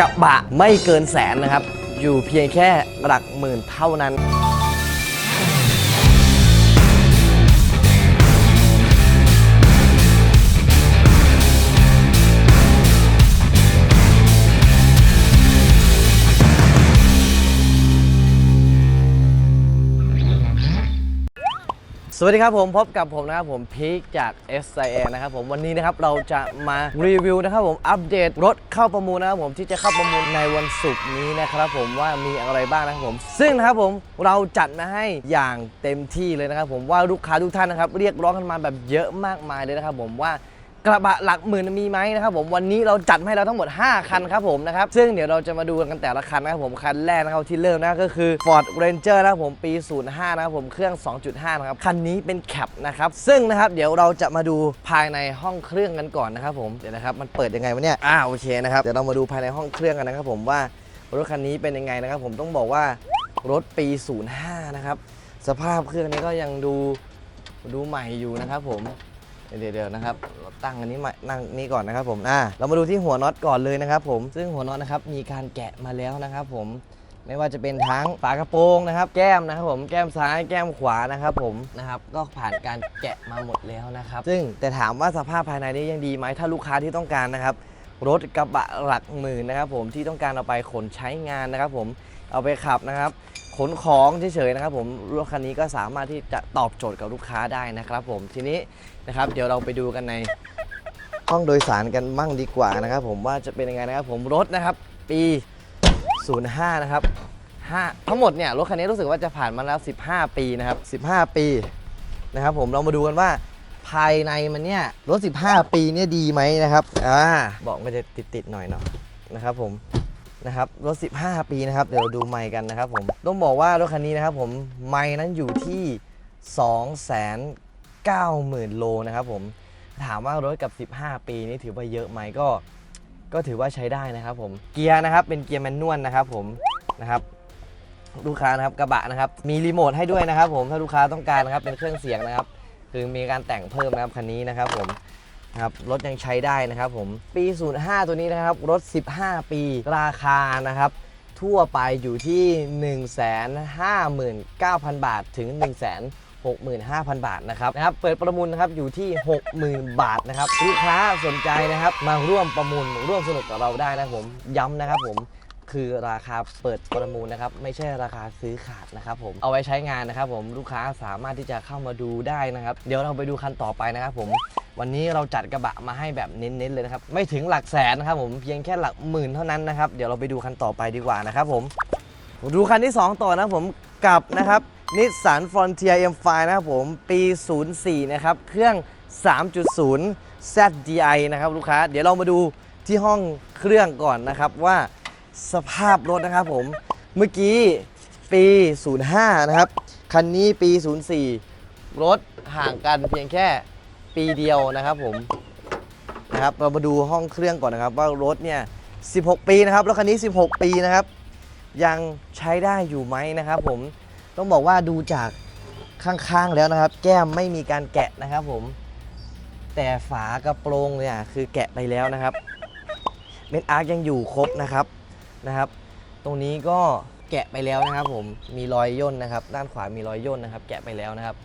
กระบะไม่เกินแสนนะครับ อยู่เพียงแค่หลักหมื่นเท่านั้น สวัสดีครับผมพบกับผมนะครับผมพีคจาก s i a นะครับผมวันนี้นะครับเราจะมารีวิวนะครับผมอัปเดตรถเข้าประมูลนะครับผมที่จะเข้าประมูลในวันศุกร์นี้นะครับผมว่ามีอะไรบ้างนะครับผม ซึ่งนะครับผมเราจัดมาให้อย่างเต็มที่เลยนะครับผมว่าลูกค้าทุกท่านนะครับเรียกร้องกันมาแบบเยอะมากมายเลยนะครับผมว่า กระบะหลักหมื่นมีไหมนะครับผมวันนี้เราจัดให้เราทั้งหมด 5 คันครับผมนะครับซึ่งเดี๋ยวเราจะมาดูกันแต่ละคันนะครับผมคันแรกนะครับที่เริ่มนะก็คือ Ford Ranger นะครับผมปี 05 นะครับผมเครื่อง 2.5 นะครับคันนี้เป็นแคปนะครับซึ่งนะครับเดี๋ยวเราจะมาดูภายในห้องเครื่องกันก่อนนะครับผมเดี๋ยวนะครับมันเปิดยังไงวะเนี่ยอ่าโอเคนะครับเดี๋ยวเรามาดูภายในห้องเครื่องกันนะครับผมว่ารถคันนี้เป็นยังไงนะครับผมต้องบอกว่ารถปี 05 นะครับสภาพเครื่องนี้ก็ยังดูดูใหม่อยู่นะครับผม เดี๋ยวเดี๋ยวนะครับเราตั้งอันนี้ม่นั่งนี่ก่อนนะครับผมอ่าเรามาดูที่หัวน็อตก่อนเลยนะครับผมซึ่งหัวน็อตนะครับมีการแกะมาแล้วนะครับผมไม่ว่าจะเป็นทั้งฝากระโปรงนะครับ แก้มนะครับผมแก้มซ้ายแก้มขวานะครับผมนะครับก็ผ่านการแกะมาหมดแล้วนะครับ ซึ่งแต่ถามว่าสภาพภายในนี้ยังดีไหมถ้าลูกค้าที่ต้องการนะครับรถกระบะหลักหมื่นนะครับผมที่ต้องการเอาไปขนใช้งานนะครับผมเอาไปขับนะครับ ขนของเฉยๆนะครับผมรถคันนี้ก็สามารถที่จะตอบโจทย์กับลูกค้าได้นะครับผมทีนี้นะครับ เดี๋ยวเราไปดูกันในห้องโดยสารกันมั่งดีกว่านะครับผมว่าจะเป็นยังไงนะครับผมรถนะครับ ปี 05 นะครับ5ทั้งหมดเนี่ยรถคันนี้รู้สึกว่าจะผ่านมาแล้ว 15 ปีนะครับ 15 ปีนะครับผมเรามาดูกันว่าภายในมันเนี่ยรถ 15 ปีเนี่ยดีไหมนะครับอ่าบอกมันจะติดๆหน่อยเนาะนะครับผม นะครับรถ 15 ปีนะครับ เดี๋ยวเราดูไมค์กันนะครับผมต้องบอกว่ารถคันนี้นะครับผมไมค์นั้นอยู่ที่ 290,000 โลนะครับผมถามว่ารถกับ 15 ปีนี่ถือว่าเยอะไหมก็ ก็ถือว่าใช้ได้นะครับผมเกียร์นะครับเป็นเกียร์แมนนวลนะครับผมนะครับลูกค้านะครับกระบะนะครับมีรีโมทให้ด้วยนะครับผมถ้าลูกค้าต้องการนะครับเป็นเครื่องเสียงนะครับ คือมีการแต่งเพิ่มนะครับคันนี้นะครับผม นะครับรถยังใช้ได้นะครับผมปี 05 ตัวนี้นะครับรถ 15 ปีราคานะครับทั่วไปอยู่ที่ 159,000 บาทถึง 165,000 บาทนะครับนะครับ เปิดประมูลนะครับอยู่ที่ 60,000 บาทนะครับลูกค้าสนใจนะครับมาร่วมประมูลร่วมสนุกกับเราได้นะครับผมย้ำนะครับผม คือราคาเปิดประมูลนะครับไม่ใช่ราคาซื้อขาดนะครับผมเอาไว้ใช้งานนะครับผมลูกค้าสามารถที่จะเข้ามาดูได้นะครับ เดี๋ยวเราไปดูคันต่อไปนะครับผมวันนี้เราจัดกระบะมาให้แบบเน้นๆเลยนะครับไม่ถึงหลักแสนนะครับผมเพียงแค่หลักหมื่นเท่านั้นนะครับเดี๋ยวเราไปดูคันต่อไปดีกว่านะครับผมดูคันที่ 2 ต่อนะครับผมกับนะครับนิสสัน Frontier M5 นะครับผมปี 04 นะครับ เครื่อง 3.0 ZDI นะครับลูกค้า เดี๋ยวเรามาดูที่ห้องเครื่องก่อนนะครับว่า สภาพรถนะครับผมเมื่อกี้ปี 05 นะครับ คันนี้ปี 04 รถห่างกันเพียงแค่ปีเดียวนะครับผมนะครับเรามาดูห้องเครื่องก่อนนะครับ ว่ารถเนี่ย 16 ปีนะครับรถคันนี้ 16 ปีนะครับ ยังใช้ได้อยู่ไหมนะครับ ผมต้องบอกว่าดูจากข้างๆแล้วนะครับ แก้มไม่มีการแกะนะครับผมแต่ฝากระโปรงเนี่ยคือแกะไปแล้วนะครับเม็ดอาร์คยังอยู่ครบนะครับ นะครับ ตรงนี้ก็แกะไปแล้วนะครับ ผมมีรอยย่นนะครับ ด้านขวามีรอยย่นนะครับ แกะไปแล้วนะครับ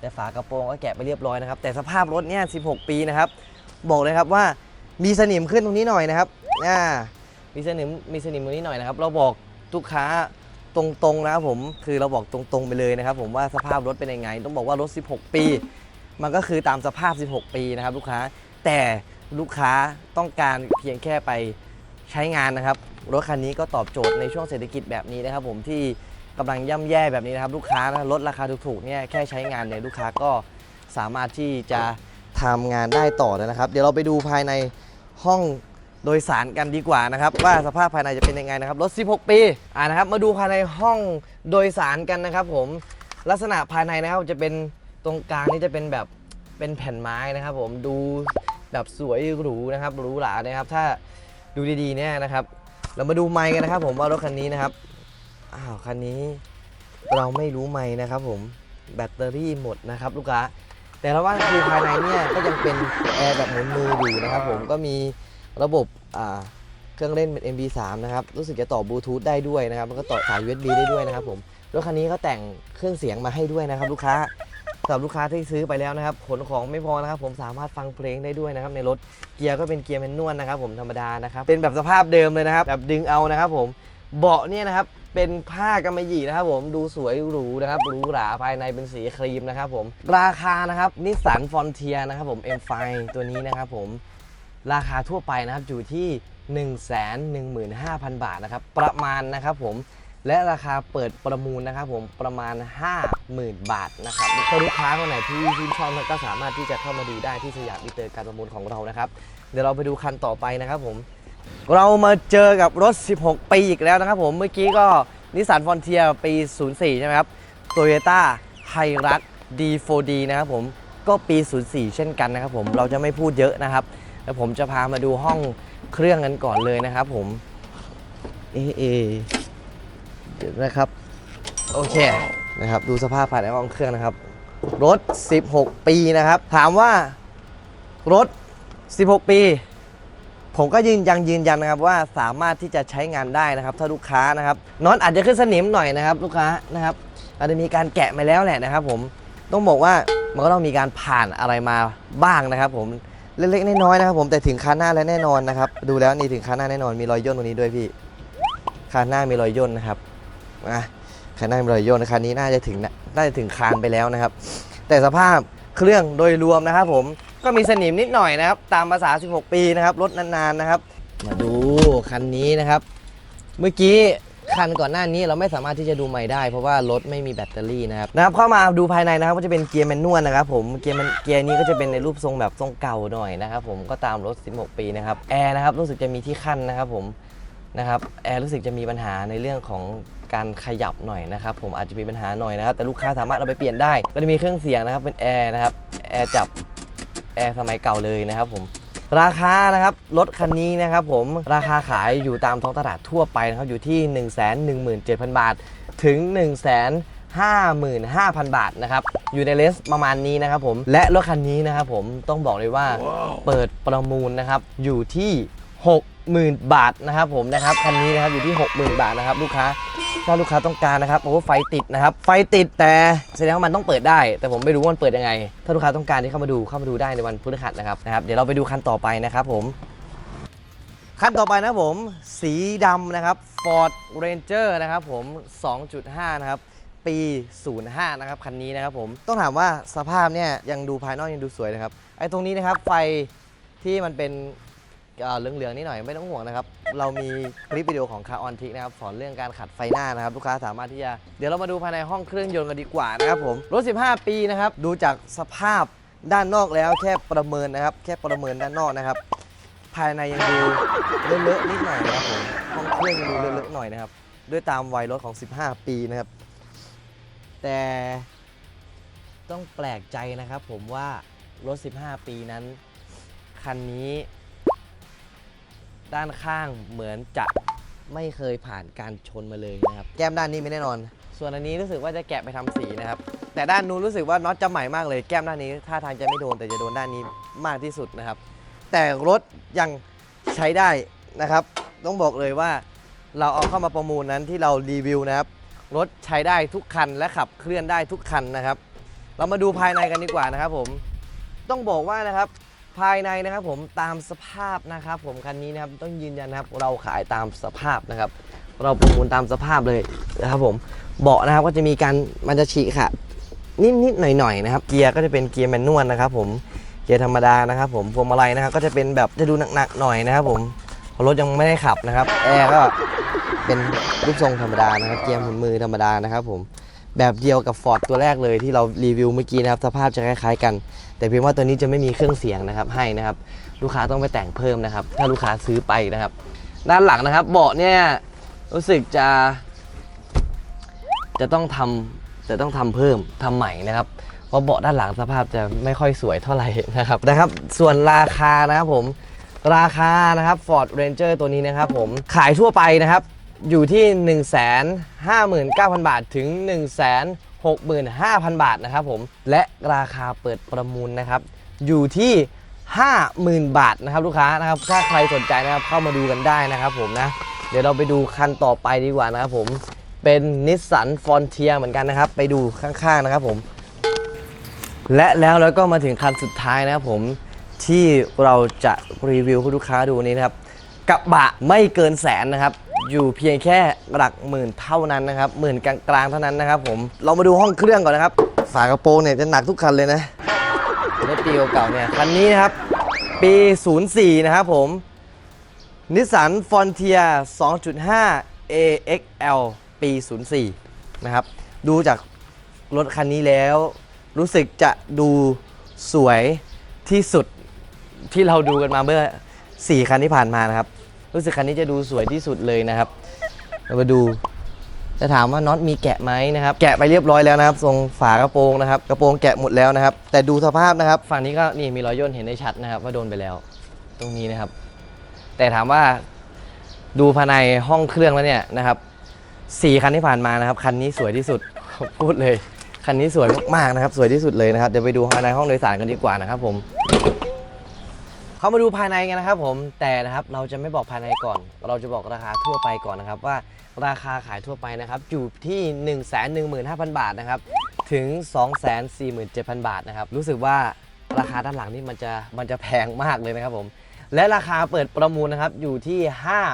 แต่ฝากระโปรงก็แกะไปเรียบร้อยนะครับ แต่สภาพรถเนี่ย 16 ปีนะครับ บอกเลยครับว่ามีสนิมขึ้นตรงนี้หน่อยนะครับอ่ามีสนิมมีสนิมตรงนี้หน่อยนะครับ เราบอกลูกค้าตรงๆนะครับผมคือเราบอกตรงๆไปเลยนะครับ ผมว่าสภาพรถเป็นยังไง ต้องบอกว่ารถ 16 ปี มันก็คือตามสภาพ 16 ปีนะครับ ลูกค้าแต่ลูกค้าต้องการเพียงแค่ไป ใช้งานนะครับ รถคันนี้ก็ตอบโจทย์ในช่วงเศรษฐกิจแบบนี้นะครับ ผมที่กำลังย่ำแย่แบบนี้นะครับ ลูกค้านะลดราคาถูกๆเนี่ยแค่ใช้งานเนี่ยลูกค้าก็สามารถที่จะทำงานได้ต่อเลยนะครับ เดี๋ยวเราไปดูภายในห้องโดยสารกันดีกว่านะครับ ว่าสภาพภายในจะเป็นยังไงนะครับรถ 16 ปีอ่านะครับ มาดูภายในห้องโดยสารกันนะครับ ผมลักษณะภายในนะครับจะเป็นตรงกลางนี่จะเป็นแบบเป็นแผ่นไม้นะครับ ผมดูแบบสวยหรูนะครับหรูหรานะครับ ถ้า ดูดีๆเนี่ยนะครับ เรามาดูไมค์กันนะครับ ผมว่ารถคันนี้นะครับอ้าวคันนี้เราไม่รู้ไมค์นะครับ ผมแบตเตอรี่หมดนะครับ ลูกค้าแต่เราว่าคือภายในเนี่ยก็ยังเป็นแอร์แบบหมุนมืออยู่นะครับ ผมก็มีระบบอ่าเครื่องเล่นเป็น MP3 นะครับรู้สึกจะต่อบลูทูธได้ด้วยนะครับแล้วก็ต่อสาย USB ได้ด้วยนะครับ ผมรถคันนี้เขาแต่งเครื่องเสียงมาให้ด้วยนะครับ ลูกค้า สำหรับลูกค้าที่ซื้อไปแล้วนะครับขนของไม่พอนะครับ ผมสามารถฟังเพลงได้ด้วยนะครับในรถเกียร์ก็เป็นเกียร์แมนนวลนะครับ ผมธรรมดานะครับเป็นแบบสภาพเดิมเลยนะครับแบบดึงเอานะครับ ผมเบาะเนี่ยนะครับเป็นผ้ากำมะหยี่นะครับผมดูสวยหรูนะครับหรูหราภายในเป็นสีครีมนะครับผมราคานะครับนิสสันฟอนเทียนะครับผม M5 ตัวนี้นะครับผมราคาทั่วไปนะครับอยู่ที่ 115,000 บาทนะครับประมาณนะครับผม และราคาเปิดประมูลนะครับผมประมาณ 50,000 บาทนะครับถ้าลูกค้าคนไหนที่ชื่นชอบก็สามารถที่จะเข้ามาดูได้ที่สยามอินเตอร์การประมูลของเรานะครับ เดี๋ยวเราไปดูคันต่อไปนะครับผม เรามาเจอกับรถ 16 ปีอีกแล้วนะครับผมเมื่อกี้ก็นิสสันฟอนเทียปี 04 ใช่ไหมครับโตโยต้าไฮรัก D4D นะครับผมก็ปี 04 เช่นกันนะครับผมเราจะไม่พูดเยอะนะครับแล้วผมจะพามาดูห้องเครื่องกันก่อนเลยนะครับผมเอเอ นะครับ โอเคนะครับ ดูสภาพภายในห้องเครื่องนะครับ รถ 16 ปีนะครับ ถามว่ารถ 16 ปี ผมก็ยืนยังยืนยันนะครับว่าสามารถที่จะใช้งานได้นะครับ ถ้าลูกค้านะครับน็อตอาจจะขึ้นสนิมหน่อยนะครับ ลูกค้านะครับอาจจะมีการแกะมาแล้วแหละนะครับ ผมต้องบอกว่ามันก็ต้องมีการผ่านอะไรมาบ้างนะครับ ผมเล็กๆน้อยๆนะครับ ผมแต่ถึงคันหน้าแล้วแน่นอนนะครับ ดูแล้วนี่ถึงคันหน้าแน่นอนมีรอยย่นตรงนี้ด้วยพี่คันหน้ามีรอยย่นนะครับ อะคันน้ามีรอยโยนคันนี้น่าจะถึงน่าจะถึงคานไปแล้วนะครับ แต่สภาพเครื่องโดยรวมนะครับผมก็มีสนิมนิดหน่อยนะครับ ตามภาษา 16 ปีนะครับรถนานๆนะครับ มาดูคันนี้นะครับ เมื่อกี้คันก่อนหน้านี้เราไม่สามารถที่จะดูใหม่ได้ เพราะว่ารถไม่มีแบตเตอรี่นะครับนะครับเข้ามาดูภายในนะครับก็จะเป็นเกียร์แมนนวลนะครับผมเกียร์มันเกียร์นี้ก็จะเป็นในรูปทรงแบบทรงเก่าหน่อยนะครับผมก็ตามรถ 16 ปีนะครับแอร์นะครับรู้สึกจะมีที่ขั้นนะครับผมนะครับแอร์รู้สึกจะมีปัญหาในเรื่องของ การขยับหน่อยนะครับผมอาจจะมีปัญหาหน่อยนะครับแต่ลูกค้าสามารถเอาไปเปลี่ยนได้ ก็จะมีเครื่องเสียงนะครับเป็นแอร์นะครับแอร์จับแอร์สมัยเก่าเลยนะครับผมราคานะครับรถคันนี้นะครับผมราคาขายอยู่ตามท้องตลาดทั่วไปนะครับอยู่ที่ 1 1 7 0 0 0 บาท ถึง 1 5 5 0 0 0 บาทนะครับอยู่ในเลสประมาณนี้นะครับผมและรถคันนี้นะครับผมต้องบอกเลยว่าเปิดประมูลนะครับอยู่ที่ 60,000 บาทนะครับผมนะครับคันนี้นะครับอยู่ที่ 60,000 บาทนะครับลูกค้า ถ้าลูกค้าต้องการนะครับโอ้ไฟติดนะครับ ไฟติดแต่แสดงว่ามันต้องเปิดได้ แต่ผมไม่รู้ว่ามันเปิดยังไง ถ้าลูกค้าต้องการที่เข้ามาดูเข้ามาดูได้ในวันพฤหัสนะครับนะครับ เดี๋ยวเราไปดูคันต่อไปนะครับผมคันต่อไปนะผม สีดำนะครับ Ford Ranger นะครับผม 2.5 นะครับ ปี 05 นะครับ คันนี้นะครับผม ต้องถามว่าสภาพเนี่ยยังดูภายนอกยังดูสวยนะครับ ไอ้ตรงนี้นะครับ ไฟที่มันเป็น เอ่อเหลืองๆนิดหน่อยไม่ต้องห่วงนะครับ เรามีคลิปวิดีโอของ Car on Tick นะครับสอนเรื่องการขัดไฟหน้านะครับ ลูกค้าสามารถที่จะเดี๋ยวเรามาดูภายในห้องเครื่องยนต์กันดีกว่านะครับผมรถ 15 ปีนะครับดูจากสภาพด้านนอกแล้วแค่ประเมินนะครับ แค่ประเมินด้านนอกนะครับ ภายในยังดูเลอะๆนิดหน่อยนะครับผมห้องเครื่องยังดูเลอะๆหน่อยนะครับ ด้วยตามวัยรถของ 15 ปีนะครับ แต่ต้องแปลกใจนะครับผมว่ารถ 15 ปีนั้นคันนี้ ด้านข้างเหมือนจะไม่เคยผ่านการชนมาเลยนะครับ แก้มด้านนี้ไม่แน่นอน ส่วนอันนี้รู้สึกว่าจะแกะไปทำสีนะครับ แต่ด้านนู้นรู้สึกว่าน็อตจะใหม่มากเลย แก้มด้านนี้ท่าทางจะไม่โดนแต่จะโดนด้านนี้มากที่สุดนะครับ แต่รถยังใช้ได้นะครับ ต้องบอกเลยว่าเราเอาเข้ามาประมูลนั้นที่เรารีวิวนะครับ รถใช้ได้ทุกคันและขับเคลื่อนได้ทุกคันนะครับ เรามาดูภายในกันดีกว่านะครับผม ต้องบอกว่านะครับ ภายในนะครับผมตามสภาพนะครับ ผมคันนี้นะครับต้องยืนยันนะครับ เราขายตามสภาพนะครับ เราประมูลตามสภาพเลยนะครับ ผมเบาะนะครับก็จะมีการมันจะฉีกค่ะนิดๆหน่อยๆนะครับ เกียร์ก็จะเป็นเกียร์แมนนวลนะครับ ผมเกียร์ธรรมดานะครับ ผมพวงมาลัยนะครับ ก็จะเป็นแบบจะดูหนักๆหน่อยนะครับ ผมราะรถยังไม่ได้ขับนะครับแอร์ก็เป็นรูปทรงธรรมดานะครับ เกียร์หมุนมือธรรมดานะครับ ผม แบบเดียวกับ Ford ตัวแรกเลยที่เรารีวิวเมื่อกี้นะครับ สภาพจะคล้ายๆกัน แต่เพียงว่าตัวนี้จะไม่มีเครื่องเสียงนะครับให้นะครับ ลูกค้าต้องไปแต่งเพิ่มนะครับ ถ้าลูกค้าซื้อไปนะครับ ด้านหลังนะครับเบาะเนี่ยรู้สึกจะ จะต้องทำจะต้องทำเพิ่มทำใหม่นะครับ เพราะเบาะด้านหลังสภาพจะไม่ค่อยสวยเท่าไหร่นะครับนะครับ ส่วนราคานะครับผมราคานะครับ Ford Ranger ตัวนี้นะครับ ผมขายทั่วไปนะครับ อยู่ที่ 159,000 บาทถึง 165,000 บาทนะครับผมและราคาเปิดประมูลนะครับ อยู่ที่ 50,000 บาทนะครับลูกค้านะครับถ้าใครสนใจนะครับเข้ามาดูกันได้นะครับผมนะ เดี๋ยวเราไปดูคันต่อไปดีกว่านะครับผมเป็นนิสสันฟอนเทียเหมือนกันนะครับ ไปดูข้างๆนะครับผมและแล้วเราก็มาถึงคันสุดท้ายนะครับผมที่เราจะรีวิวให้ลูกค้าดูนี้นะครับกระบะไม่เกินแสนนะครับ อยู่เพียงแค่หลักหมื่นเท่านั้นนะครับหมื่นกลางๆเท่านั้นนะครับผมเรามาดูห้องเครื่องก่อนนะครับ ฝากระโปรงเนี่ยจะหนักทุกคันเลยนะในปีเก่าๆเนี่ยคันนี้นะครับ ปี 04 นะครับผมนิสสันฟอนเทีย2.5 AXL ปี 04 นะครับ ดูจากรถคันนี้แล้ว รู้สึกจะดูสวยที่สุดที่เราดูกันมาเมื่อ 4 คันที่ผ่านมานะครับ รู้สึกคันนี้จะดูสวยที่สุดเลยนะครับ เรามาดูจะถามว่าน็อตมีแกะไหมนะครับ แกะไปเรียบร้อยแล้วนะครับ ทรงฝากระโปรงนะครับ กระโปรงแกะหมดแล้วนะครับ แต่ดูสภาพนะครับ ฝั่งนี้ก็นี่มีรอยย่นเห็นได้ชัดนะครับ ว่าโดนไปแล้ว ตรงนี้นะครับ แต่ถามว่าดูภายในห้องเครื่องแล้วเนี่ยนะครับสี่คันที่ผ่านมานะครับ คันนี้สวยที่สุด พูดเลย คันนี้สวยมากๆนะครับ สวยที่สุดเลยนะครับ เดี๋ยวไปดูภายในห้องโดยสารกันดีกว่านะครับผม เข้ามาดูภายในกันนะครับผมแต่นะครับเราจะไม่บอกภายในก่อน เราจะบอกราคาทั่วไปก่อนนะครับว่าราคาขายทั่วไปนะครับอยู่ที่ 1 1 5 0 0 0 บาทนะครับถึง 2 4 7 0 0 0 บาทนะครับรู้สึกว่าราคาด้านหลังนี่มันจะมันจะแพงมากเลยนะครับผมและราคาเปิดประมูลนะครับอยู่ที่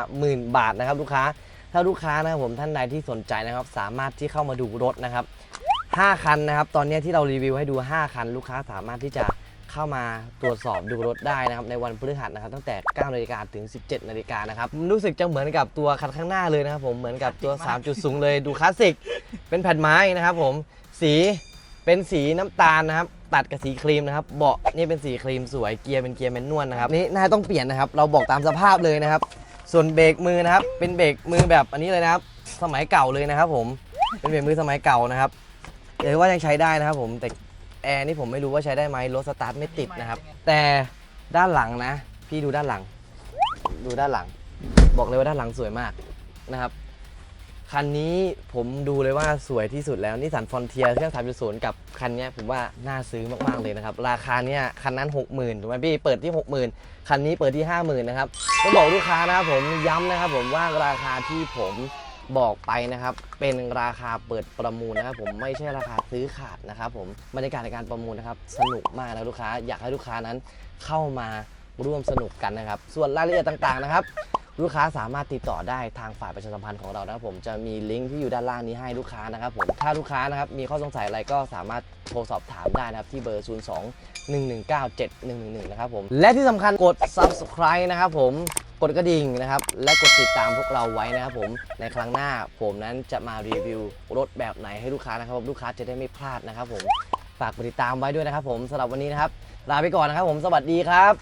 50,000 บาทนะครับลูกค้าถ้าลูกค้านะครับผมท่านใดที่สนใจนะครับ สามารถที่เข้ามาดูรถนะครับ 5 คันนะครับ ตอนนี้ที่เรารีวิวให้ดู 5 คัน ลูกค้าสามารถที่จะ เข้ามาตรวจสอบดูรถได้นะครับในวันพฤหัสนะครับตั้งแต่ 9นาฬิกาถึง 17นาฬิกานะครับรู้สึกจะเหมือนกับตัวคันข้างหน้าเลยนะครับผมเหมือนกับตัว 3 จุดสูงเลยดูคลาสสิกเป็นแผ่นไม้นะครับผมสีเป็นสีน้ำตาลนะครับตัดกับสีครีมนะครับเบาะนี่เป็นสีครีมสวยเกียร์เป็นเกียร์แมนนวลนะครับนี่น่าต้องเปลี่ยนนะครับเราบอกตามสภาพเลยนะครับ ส่วนเบรกมือนะครับเป็นเบรกมือแบบอันนี้เลยนะครับสมัยเก่าเลยนะครับผมเป็นเบรกมือสมัยเก่านะครับเดี๋ยวว่ายังใช้ได้นะครับผมแต่ แอร์นี่ผมไม่รู้ว่าใช้ได้ไหมรถสตาร์ทไม่ติดนะครับ แต่ด้านหลังนะ พี่ดูด้านหลัง ดูด้านหลัง บอกเลยว่าด้านหลังสวยมากนะครับคันนี้ผมดูเลยว่าสวยที่สุดแล้วนิสสันฟอนเทียเครื่อง 3.0 กับคันเนี้ยผมว่าน่าซื้อมาก ๆ เลยนะครับ ราคาเนี้ยคันนั้น 60,000ถูกไหมพี่เปิดที่ 60,000 คันนี้เปิดที่ 50,000 นะครับต้องบอกลูกค้านะครับผมย้ำนะครับผมว่าราคาที่ผม บอกไปนะครับ เป็นราคาเปิดประมูลนะครับผมไม่ใช่ราคาซื้อขาดนะครับผมบรรยากาศในการประมูลนะครับสนุกมากนะลูกค้าอยากให้ลูกค้านั้นเข้ามาร่วมสนุกกันนะครับ ส่วนรายละเอียดต่างๆนะครับ ลูกค้าสามารถติดต่อได้ทางฝ่ายประชาสัมพันธ์ของเรานะครับผมจะมีลิงก์ที่อยู่ด้านล่างนี้ให้ลูกค้านะครับผมถ้าลูกค้านะครับมีข้อสงสัยอะไรก็สามารถโทรสอบถามได้นะครับที่เบอร์ 0 2 1 1 9 7 1 1 1 นะครับผมและที่สำคัญกด subscribe นะครับผม กดกระดิ่งนะครับ และกดติดตามพวกเราไว้นะครับผมในครั้งหน้าผมนั้นจะมารีวิวรถแบบไหนให้ลูกค้านะครับผมลูกค้าจะได้ไม่พลาดนะครับผมฝากกดติดตามไว้ด้วยนะครับผมสำหรับวันนี้นะครับลาไปก่อนนะครับผมสวัสดีครับ